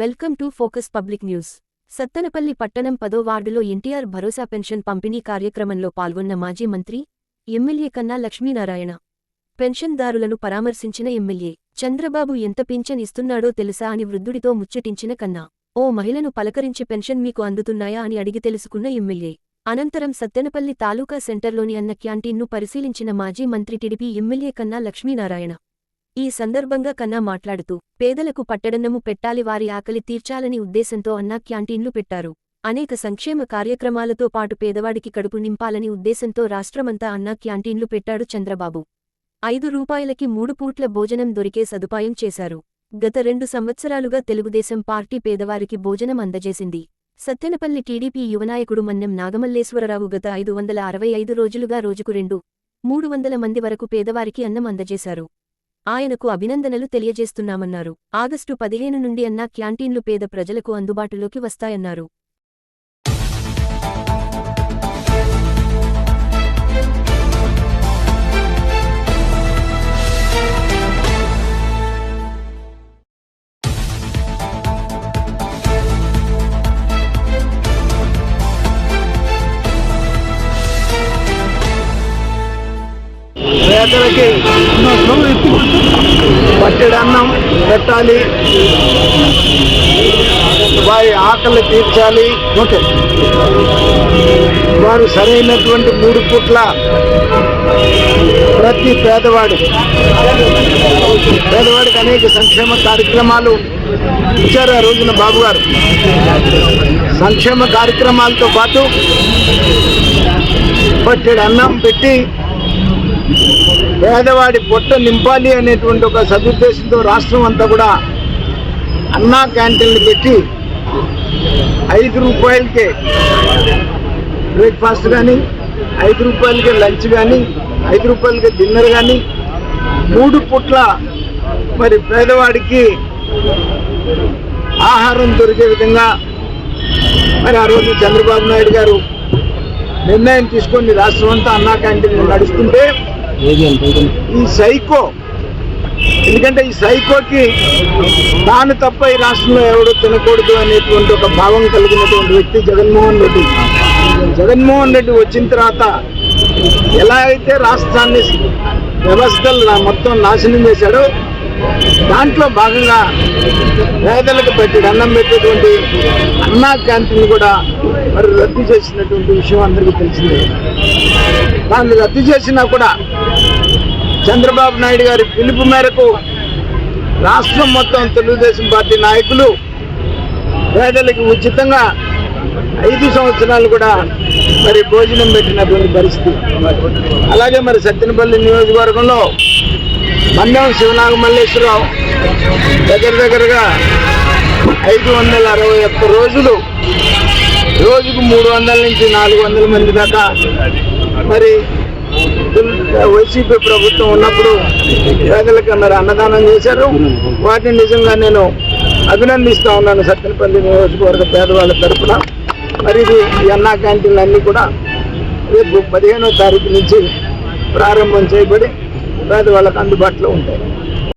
Welcome to focus public news. Sattenapalli పట్టణం పదో వార్డులో ఎన్టీఆర్ భరోసా పెన్షన్ పంపిణీ కార్యక్రమంలో పాల్గొన్న మాజీ మంత్రి ఎమ్మెల్యే కన్నా లక్ష్మీనారాయణ. పెన్షన్దారులను పరామర్శించిన ఎమ్మెల్యే చంద్రబాబు ఎంత పింఛన్ ఇస్తున్నాడో తెలుసా అని వృద్ధుడితో ముచ్చటించిన కన్నా ఓ మహిళను పలకరించి పెన్షన్ మీకు అందుతున్నాయా అని అడిగి తెలుసుకున్న ఎమ్మెల్యే అనంతరం సత్తెనపల్లి తాలూకా సెంటర్లోని అన్న క్యాంటీన్ను పరిశీలించిన మాజీ మంత్రి టిడిపి ఎమ్మెల్యే కన్నా లక్ష్మీనారాయణ. ఈ సందర్భంగా కన్నా మాట్లాడుతూ పేదలకు పట్టడన్నము పెట్టాలి వారి ఆకలి తీర్చాలని ఉద్దేశంతో అన్నా క్యాంటీన్లు పెట్టారు. అనేక సంక్షేమ కార్యక్రమాలతో పాటు పేదవాడికి కడుపు నింపాలని ఉద్దేశంతో రాష్ట్రమంతా అన్నా క్యాంటీన్లు పెట్టాడు చంద్రబాబు. ఐదు రూపాయలకి మూడు పూట్ల భోజనం దొరికే సదుపాయం చేశారు. గత రెండు సంవత్సరాలుగా తెలుగుదేశం పార్టీ పేదవారికి భోజనం అందజేసింది. సత్తెనపల్లి టీడీపీ యువనాయకుడు మన్నెం నాగమల్లేశ్వరరావు గత ఐదు వందల అరవై ఐదు రోజులుగా రోజుకు రెండు మూడు వందల మంది వరకు పేదవారికి అన్నం అందజేశారు. ఆయనకు అభినందనలు తెలియజేస్తున్నామన్నారు. ఆగస్టు పదిహేను నుండి అన్నా క్యాంటీన్లు పేద ప్రజలకు అందుబాటులోకి వస్తాయన్నారు. పేదలకి పట్టెడు అన్నం పెట్టాలి. వారి ఆకలి తీర్చాలి. ఓకే. వారు సరైనటువంటి మూడు పూట్ల ప్రతి పేదవాడు పేదవాడికి అనేక సంక్షేమ కార్యక్రమాలు ఇచ్చారు ఆ రోజున బాబు గారు సంక్షేమ కార్యక్రమాలతో పాటు పట్టెడు అన్నం పెట్టి పేదవాడి పొట్ట నింపాలి అనేటువంటి ఒక సదుద్దేశంతో రాష్ట్రం అంతా కూడా అన్నా క్యాంటీన్లు పెట్టి ఐదు రూపాయలకే బ్రేక్ఫాస్ట్ కానీ ఐదు రూపాయలకే లంచ్ కానీ ఐదు రూపాయలకే డిన్నర్ కానీ మూడు పుట్ల మరి పేదవాడికి ఆహారం దొరికే విధంగా మరి ఆ రోజు చంద్రబాబు నాయుడు గారు నిర్ణయం తీసుకొని రాష్ట్రం అంతా అన్నా క్యాంటీన్లు నడుస్తుంటే ఈ సైకో. ఎందుకంటే ఈ సైకోకి తాను తప్ప ఈ రాష్ట్రంలో ఎవడో తినకూడదు అనేటువంటి ఒక భావం కలిగినటువంటి వ్యక్తి జగన్మోహన్ రెడ్డి. జగన్మోహన్ రెడ్డి వచ్చిన తర్వాత ఎలా అయితే రాష్ట్రాన్ని వ్యవస్థలు నా- మొత్తం నాశనం చేశాడో దాంట్లో భాగంగా పేదలకు పెట్టి అన్నం పెట్టేటువంటి అన్నా క్యాంటీన్ కూడా మరి రద్దు చేసినటువంటి విషయం అందరికీ తెలిసిందే. దాన్ని రద్దు చేసినా కూడా చంద్రబాబు నాయుడు గారి పిలుపు మేరకు రాష్ట్రం మొత్తం తెలుగుదేశం పార్టీ నాయకులు పేదలకు ఉచితంగా ఐదు సంవత్సరాలు కూడా మరి భోజనం పెట్టినటువంటి పరిస్థితి. అలాగే మరి సత్తెనపల్లి నియోజకవర్గంలో మండలం శివనాగ మల్లేశ్వరరావు దగ్గర దగ్గరగా ఐదు వందల అరవై ఒక్క రోజులు రోజుకు మూడు వందల నుంచి నాలుగు వందల మంది దాకా వైసీపీ ప్రభుత్వం ఉన్నప్పుడు పేదలకు మరి అన్నదానం చేశారు. వాటిని నిజంగా నేను అభినందిస్తూ ఉన్నాను సత్తెనపల్లి నియోజకవర్గ పేదవాళ్ళ తరఫున మరి ఇది ఈ అన్నా క్యాంటీన్లు అన్నీ కూడా రేపు పదిహేనో తారీఖు నుంచి ప్రారంభం చేయబడి పేదవాళ్ళకు అందుబాటులో ఉంటాయి.